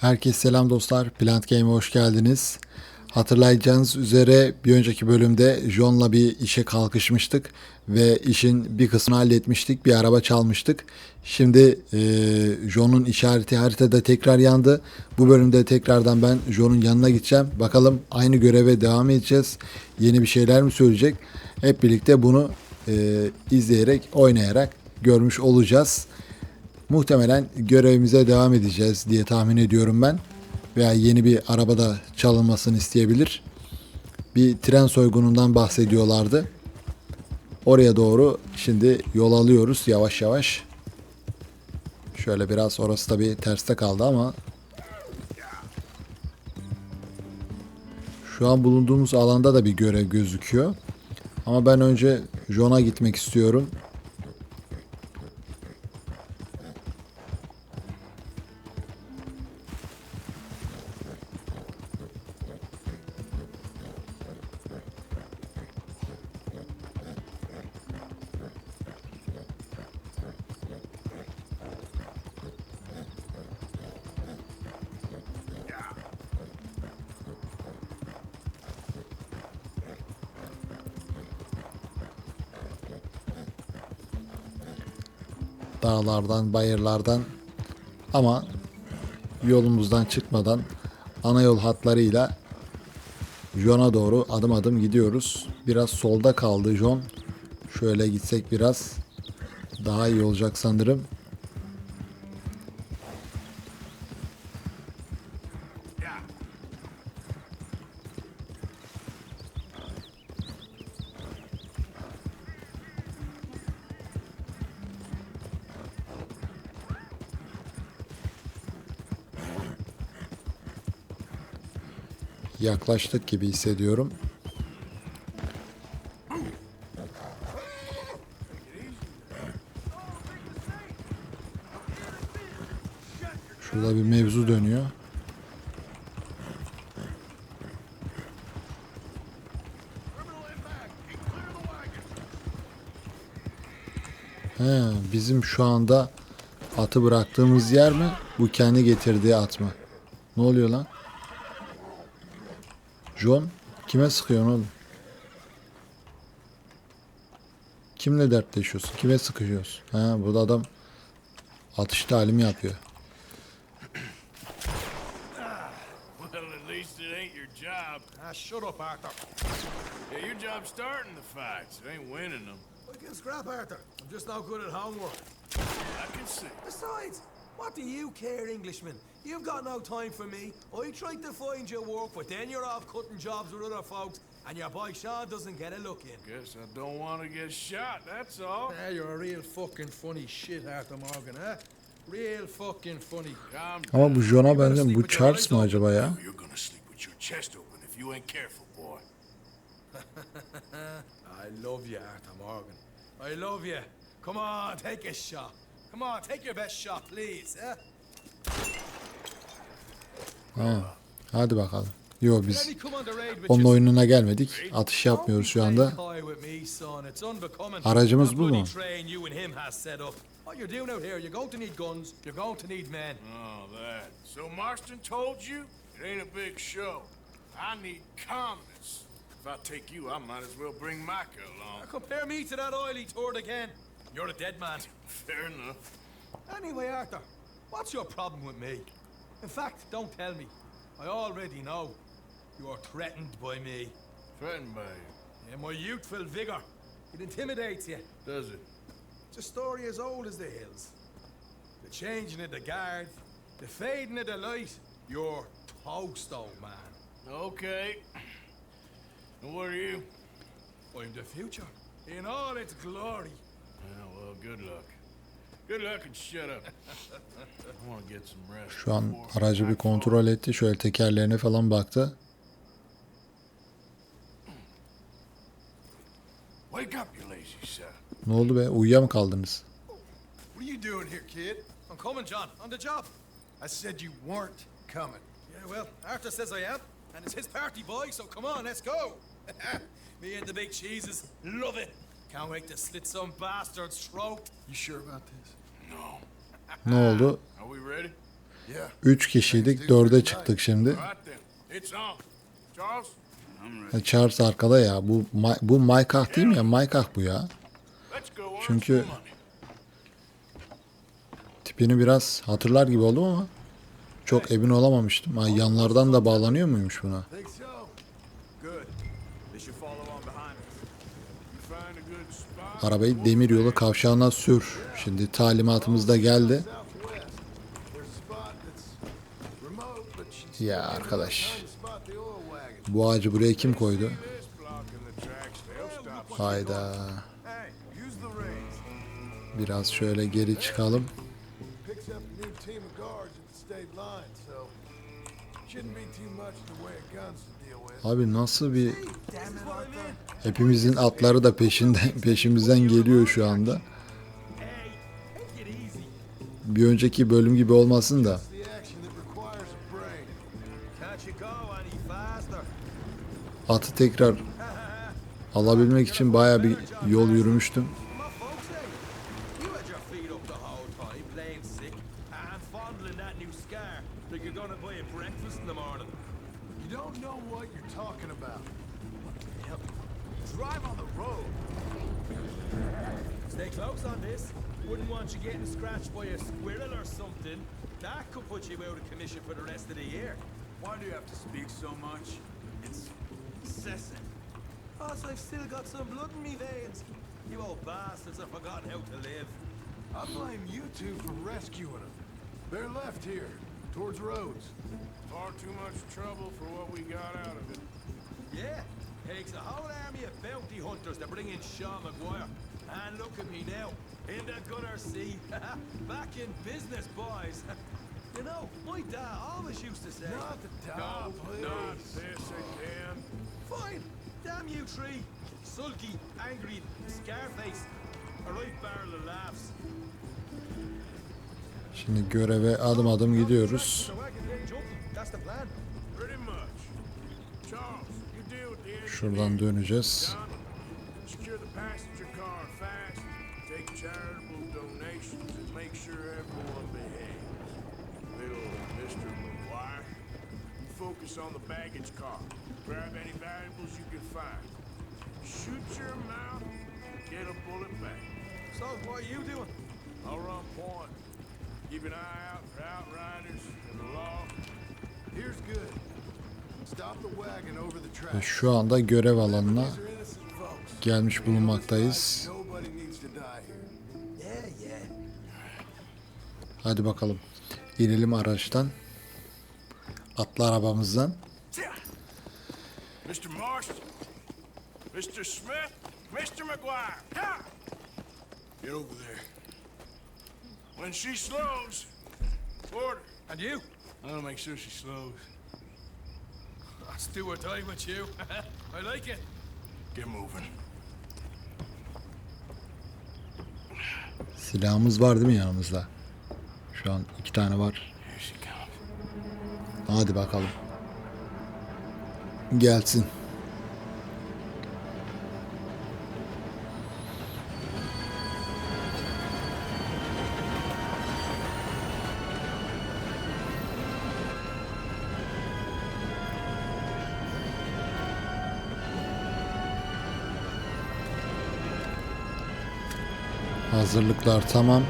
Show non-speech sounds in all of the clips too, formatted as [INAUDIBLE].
Herkese selam dostlar. Plant Game'e hoş geldiniz. Hatırlayacağınız üzere bir önceki bölümde John'la bir işe kalkışmıştık ve işin bir kısmını halletmiştik. Bir araba çalmıştık. Şimdi e, John'un işareti haritada tekrar yandı. Bu bölümde tekrardan ben John'un yanına gideceğim. Bakalım aynı göreve devam edeceğiz. Yeni bir şeyler mi söyleyecek? Hep birlikte bunu e, izleyerek, oynayarak görmüş olacağız. Muhtemelen görevimize devam edeceğiz diye tahmin ediyorum ben. Veya yeni bir arabada çalınmasını isteyebilir. Bir tren soygunundan bahsediyorlardı. Oraya doğru şimdi yol alıyoruz yavaş yavaş. Şöyle biraz orası tabii terste kaldı ama şu an bulunduğumuz alanda da bir görev gözüküyor. Ama ben önce John'a gitmek istiyorum. Dağlardan, bayırlardan ama yolumuzdan çıkmadan ana yol hatlarıyla John'a doğru adım adım gidiyoruz. Biraz solda kaldı John. Şöyle gitsek biraz daha iyi olacak sanırım. Yaklaştık gibi hissediyorum. Şurada bir mevzu dönüyor. He, bizim şu anda atı bıraktığımız yer mi? Bu kendi getirdiği at mı? Ne oluyor lan? John kime sıkıyorsun oğlum? Kimle dertleşiyorsun? Kime sıkışıyorsun? Ha burada adam atış talimi yapıyor. Well, at least it ain't your job. Ah, shut up, Arthur. Yeah, your job's starting the fights. It ain't winning them. I can scrap, Arthur. I'm just not good at homework. I can see. Besides, what do you care, Englishman? You've got no time for me. I tried to find you work, but then you're off cutting jobs with other folks, and your boy Sean doesn't get a look in. Guess I don't want to get shot, that's all. Ah, you're a real fucking funny shit, Arthur Morgan, huh? Real fucking funny. Calm Ama bu John'a better benziyor. sleep Bu with your Charles eyes mı open. acaba ya? You're gonna sleep with your chest open if you ain't careful, boy. [LAUGHS] I love you, Arthur Morgan. I love you. Come on, take a shot. Come on, take your best shot, please. Eh? Ha. Hadi bakalım. Yo biz onun oyununa gelmedik. Atış yapmıyoruz şu anda. Aracımız bu mu? What you're doing out here, you're going to need guns, you're going to need men. Oh, that. So Marston told you? It ain't a big show. I need calmness. If I take you, I might as well bring Micah along. Compare me to that oily turd again. You're a dead man. [LAUGHS] Fair enough. Anyway, Arthur, what's your problem with me? In fact, don't tell me. I already know. You're threatened by me. Threatened by you. And my youthful vigor. It intimidates you. Does it? It's a story as old as the hills. The changing of the guard, the fading of the light. You're toast, old man. Okay. And what are you? I'm the future, in all its glory. Yeah, well, good luck. Şu an aracı bir kontrol etti. Şöyle tekerlerine falan baktı. Wake up, you lazy son. Ne oldu be? Uyuya mı kaldınız? What are you doing here, kid? I'm coming, John, on the job. I said you weren't coming. Yeah, well, Arthur says I am, and it's his party, boy, so come on, let's go. [LAUGHS] Me and the big cheeses, love it. Can't wait to slit some bastard's throat. You sure about this? No. Ne oldu? Are we ready? Yeah. 3 kişiydik 4'e çıktık şimdi. It's on. Charles? Ha, Charles arkada ya. Bu bu Maykah değil mi ya? Maykah bu ya. Çünkü-. Tipini biraz hatırlar gibi oldum ama çok emin olamamıştım. Ha, yanlardan da bağlanıyor muymuş buna? Think so? Good. They should follow on behind us. You find a good spot. Arabayı demir yolu kavşağına sür. Şimdi talimatımız da geldi. Ya arkadaş. Bu ağacı buraya kim koydu? Hayda. Biraz şöyle geri çıkalım. Abi nasıl bir hepimizin atları da peşinden [LAUGHS] peşimizden geliyor şu anda. Bir önceki bölüm gibi olmasın da atı tekrar alabilmek için baya bir yol yürümüştüm. I've still got some blood in me veins. You old bastards have forgotten how to live. I blame you two for rescuing them. They're left here, towards Rhodes. Far too much trouble for what we got out of it. Yeah, takes a whole army of bounty hunters to bring in Sean McGuire. And look at me now, in the gunner sea. [LAUGHS] Back in business, boys. [LAUGHS] you know, my dad always used to say, Not the No, please. not this again. Fine, damn you three. Sulky, angry, scarface. A right barrel of laughs. Şimdi göreve adım adım gidiyoruz. Şuradan döneceğiz. Focus on the baggage car. Grab any valuables you can find. Shoot your mouth, get a bullet back. So, what are you doing? I'll run point. Keep an eye out for outriders and the law. Here's good. Stop the wagon over the track. şu anda görev alanına gelmiş bulunmaktayız. Nobody needs to die here. Yeah, yeah. Hadi bakalım. İnelim araçtan. Atlı arabamızdan. Mr. Marston, Mr. Smith, Mr. McGuire, ha! Get over there. When she slows, order. And you? Gonna make sure she slows. Let's do or die with you. [LAUGHS] I like it. Get moving. Silahımız var değil mi yanımızda? Şu an iki tane var. Hadi bakalım. Gelsin. Hazırlıklar tamam.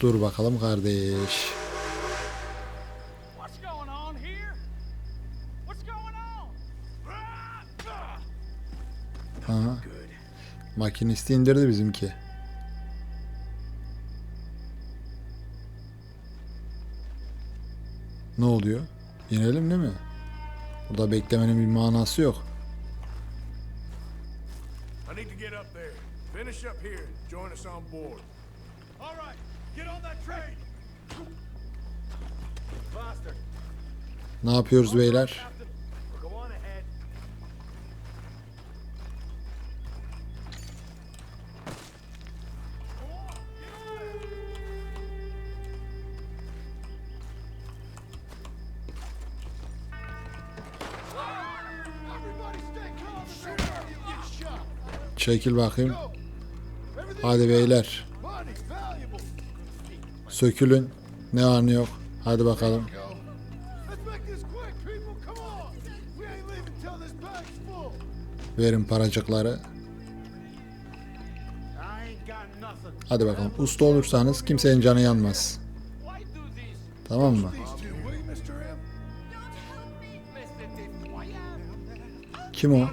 Dur bakalım kardeş. What's going on here? What's going on? Aha. Makinisti indirdi bizimki. Ne oluyor? İnelim değil mi? Burada beklemenin bir manası yok. I need to get up there. Finish up here. Join us on board. All right, get on that train. Faster. Ne yapıyoruz beyler? Çekil bakayım. Hadi beyler. Sökülün. Ne ne yok. Hadi bakalım. Verin paracıkları. Hadi bakalım. Usta olursanız kimsenin canı yanmaz. Tamam mı? Kim o?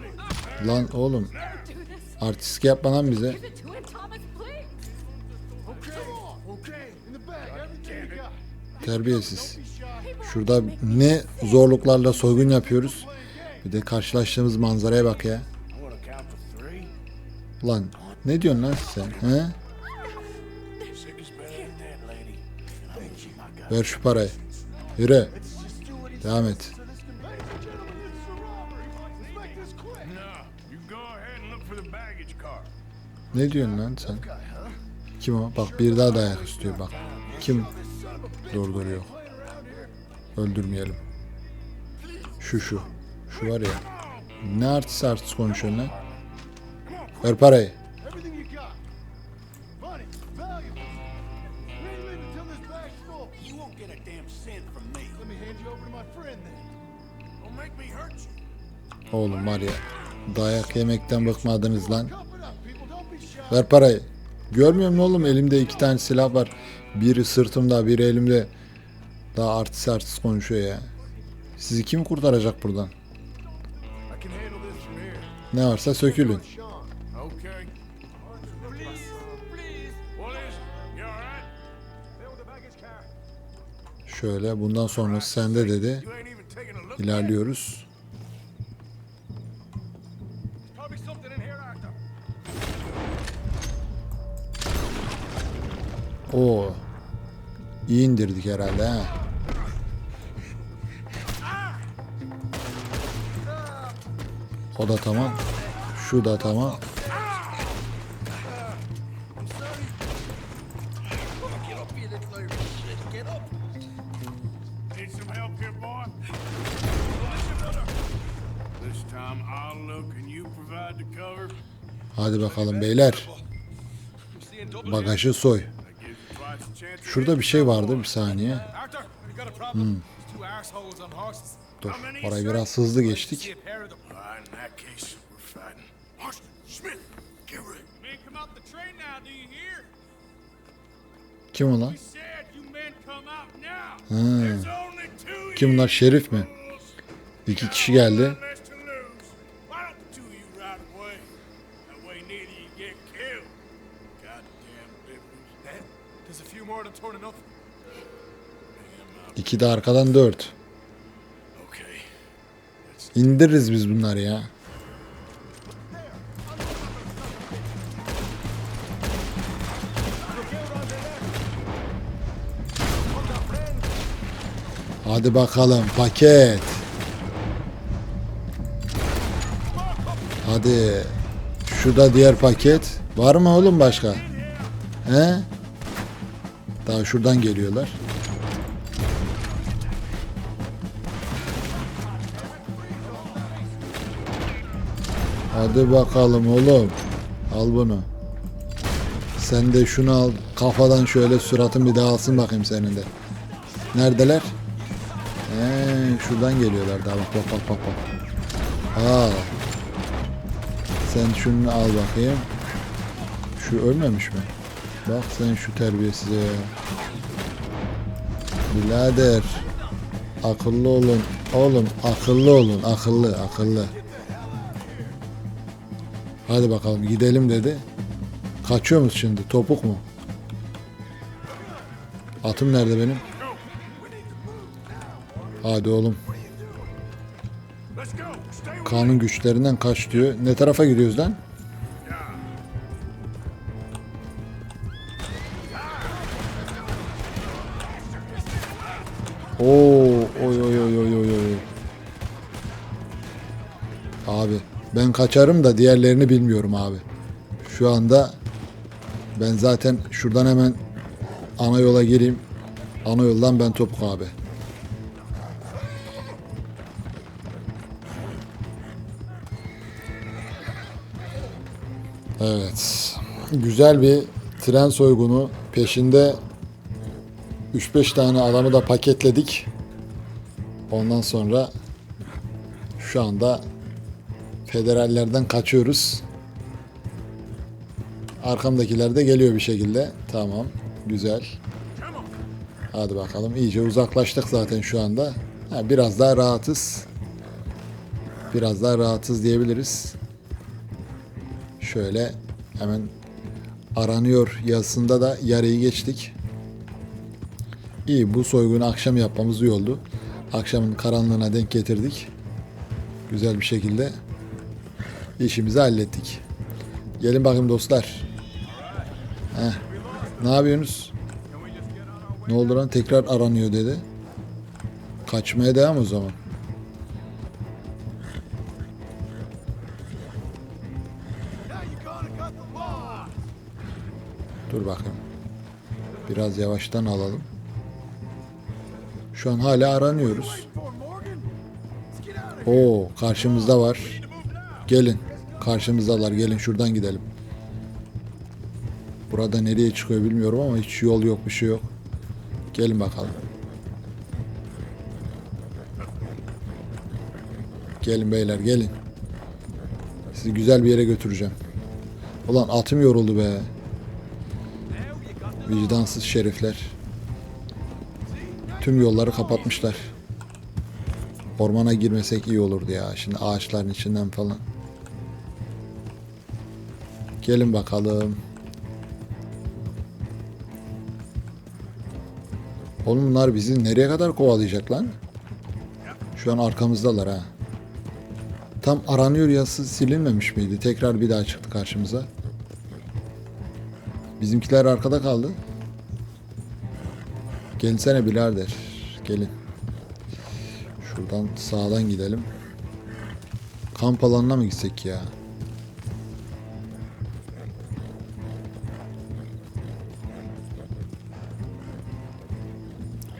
Lan oğlum. Artistlik yapma lan bize. Terbiyesiz. Şurada ne zorluklarla soygun yapıyoruz. Bir de karşılaştığımız manzaraya bak ya. Lan ne diyorsun lan sen? He? Ver şu parayı. Yürü. Devam et. Ne diyorsun lan sen? Kim o? Bak bir daha dayak istiyor bak. Kim durduruyor? Öldürmeyelim. Şu şu. Şu var ya. Ne artist artist konuşuyorsun lan? Ver parayı. Oğlum var ya. Dayak yemekten bıkmadınız lan. Ver parayı. Görmüyor musun oğlum? Elimde iki tane silah var. Biri sırtımda, biri elimde. Daha artist artist konuşuyor ya. Sizi kim kurtaracak buradan? Ne varsa sökülün. Şöyle bundan sonra sende dedi. İlerliyoruz. Oo. İyi indirdik herhalde ha. O da tamam. Şu da tamam. Hadi bakalım beyler. Bagajı soy. Şurada bir şey vardı bir saniye. Horses. Dur orayı biraz hızlı geçtik. Kim o lan? We said you men come out now. Ha. Kim bunlar şerif mi? İki kişi geldi. İki de arkadan dört. İndiririz biz bunları ya. Hadi bakalım paket. Hadi. Şu da diğer paket. Var mı oğlum başka? He? Daha şuradan geliyorlar. Hadi bakalım oğlum. Al bunu. Sen de şunu al. Kafadan şöyle suratın bir dağılsın bakayım senin de. Neredeler? Ee, şuradan geliyorlar daha bak bak bak bak. Al. Sen şunu al bakayım. Şu ölmemiş mi? Bak sen şu terbiyesize ya. Birader. Akıllı olun. Oğlum akıllı olun. Akıllı akıllı. Hadi bakalım gidelim dedi. Kaçıyor musun şimdi? Topuk mu? Atım nerede benim? Hadi oğlum. Kanun güçlerinden kaç diyor. Ne tarafa gidiyoruz lan? Oo, oy oy ben kaçarım da diğerlerini bilmiyorum abi. Şu anda ben zaten şuradan hemen ana yola gireyim. Ana yoldan ben topuk abi. Evet. Güzel bir tren soygunu peşinde 3-5 tane adamı da paketledik. Ondan sonra şu anda federallerden kaçıyoruz. Arkamdakiler de geliyor bir şekilde. Tamam. Güzel. Hadi bakalım. iyice uzaklaştık zaten şu anda. Ha, biraz daha rahatız. Biraz daha rahatız diyebiliriz. Şöyle hemen aranıyor yazısında da yarıyı geçtik. İyi bu soygunu akşam yapmamız iyi oldu. Akşamın karanlığına denk getirdik. Güzel bir şekilde işimizi hallettik. Gelin bakayım dostlar. Heh. Ne yapıyorsunuz? Ne oldu lan? Tekrar aranıyor dedi. Kaçmaya devam o zaman. Dur bakayım. Biraz yavaştan alalım. Şu an hala aranıyoruz. Oo, karşımızda var. Gelin. Karşımızdalar. Gelin şuradan gidelim. Burada nereye çıkıyor bilmiyorum ama hiç yol yok, bir şey yok. Gelin bakalım. Gelin beyler, gelin. Sizi güzel bir yere götüreceğim. Ulan atım yoruldu be. Vicdansız şerifler. Tüm yolları kapatmışlar. Ormana girmesek iyi olurdu ya. Şimdi ağaçların içinden falan. Gelin bakalım. Oğlum bunlar bizi nereye kadar kovalayacak lan? Şu an arkamızdalar ha. Tam aranıyor yazısı silinmemiş miydi? Tekrar bir daha çıktı karşımıza. Bizimkiler arkada kaldı. Gelsene birader. Gelin. Şuradan sağdan gidelim. Kamp alanına mı gitsek ya?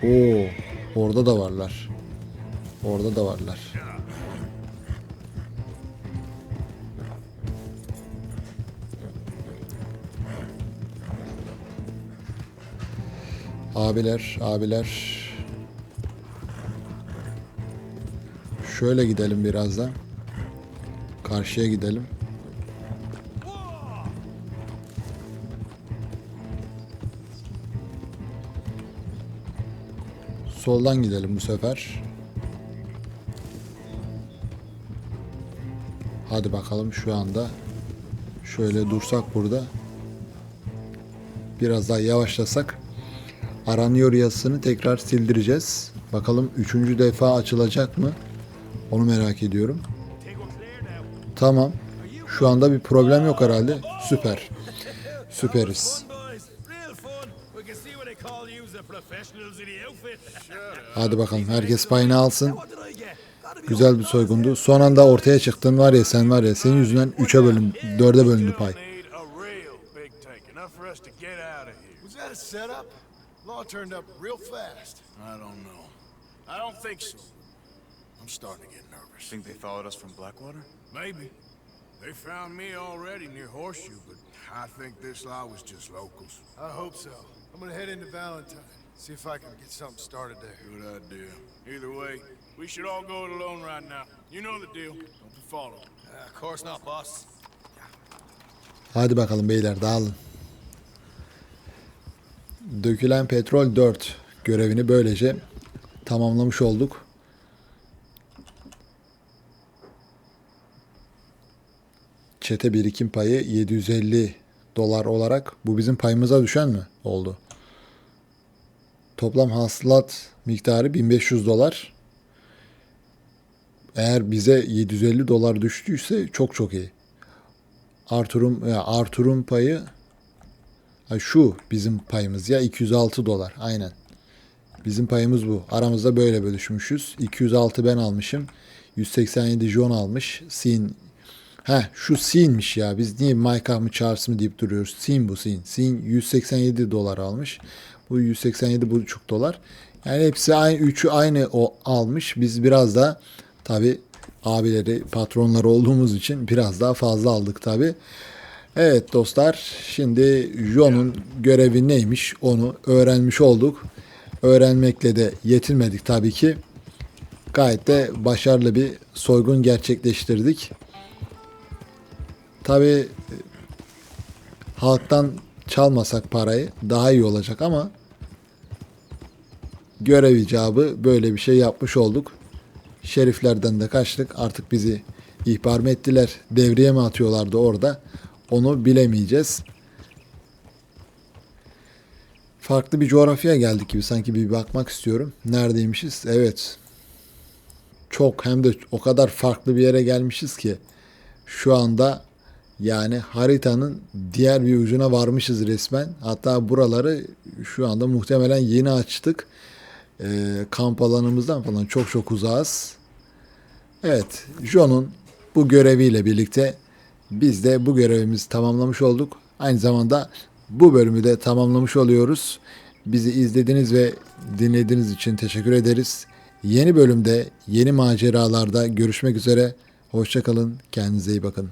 Oo, orada da varlar. Orada da varlar. Abiler, abiler. Şöyle gidelim birazdan. Karşıya gidelim. Soldan gidelim bu sefer. Hadi bakalım şu anda. Şöyle dursak burada. Biraz daha yavaşlasak aranıyor yazısını tekrar sildireceğiz. Bakalım üçüncü defa açılacak mı? Onu merak ediyorum. Tamam. Şu anda bir problem yok herhalde. Süper. Süperiz. Hadi bakalım herkes payını alsın. Güzel bir soygundu. Son anda ortaya çıktın var ya sen var ya senin yüzünden 3'e bölün 4'e bölündü pay. Need a real big tank, enough for us to get out of here. Was that a setup? Law turned up real fast. I don't know. I don't think so. I'm starting to get nervous. Think they followed us from Blackwater? Maybe. They found me already near Horseshoe, but I think this lot was just locals. I hope so. I'm gonna head into Valentine. See if I can get something started there. Good idea. Either way, we should all go it alone right now. You know the deal. Don't be followed. Uh, of course not, boss. Hadi bakalım beyler dağılın. Dökülen petrol 4 görevini böylece tamamlamış olduk. Çete birikim payı 750 dolar olarak bu bizim payımıza düşen mi oldu? Toplam hasılat miktarı 1500 dolar. Eğer bize 750 dolar düştüyse çok çok iyi. Arthur'un ya Arthur'un payı ha şu bizim payımız ya 206 dolar aynen. Bizim payımız bu. Aramızda böyle bölüşmüşüz. 206 ben almışım. 187 John almış. Sin Ha şu Sin'miş ya. Biz niye Micah mı Charles mı deyip duruyoruz. Sin bu Sin. Sin 187 dolar almış. Bu 187 buçuk dolar. Yani hepsi aynı üçü aynı o almış. Biz biraz da tabi abileri patronları olduğumuz için biraz daha fazla aldık tabi. Evet dostlar, şimdi John'un görevi neymiş onu öğrenmiş olduk. Öğrenmekle de yetinmedik tabii ki. Gayet de başarılı bir soygun gerçekleştirdik. Tabii e, halktan çalmasak parayı daha iyi olacak ama görev icabı böyle bir şey yapmış olduk. Şeriflerden de kaçtık. Artık bizi ihbar mı ettiler, devriye mi atıyorlardı orada? Onu bilemeyeceğiz. Farklı bir coğrafyaya geldik gibi sanki bir bakmak istiyorum. Neredeymişiz? Evet. Çok hem de o kadar farklı bir yere gelmişiz ki şu anda yani haritanın diğer bir ucuna varmışız resmen. Hatta buraları şu anda muhtemelen yeni açtık. Ee, kamp alanımızdan falan çok çok uzağız. Evet, John'un bu göreviyle birlikte biz de bu görevimizi tamamlamış olduk. Aynı zamanda bu bölümü de tamamlamış oluyoruz. Bizi izlediğiniz ve dinlediğiniz için teşekkür ederiz. Yeni bölümde, yeni maceralarda görüşmek üzere. Hoşçakalın, kendinize iyi bakın.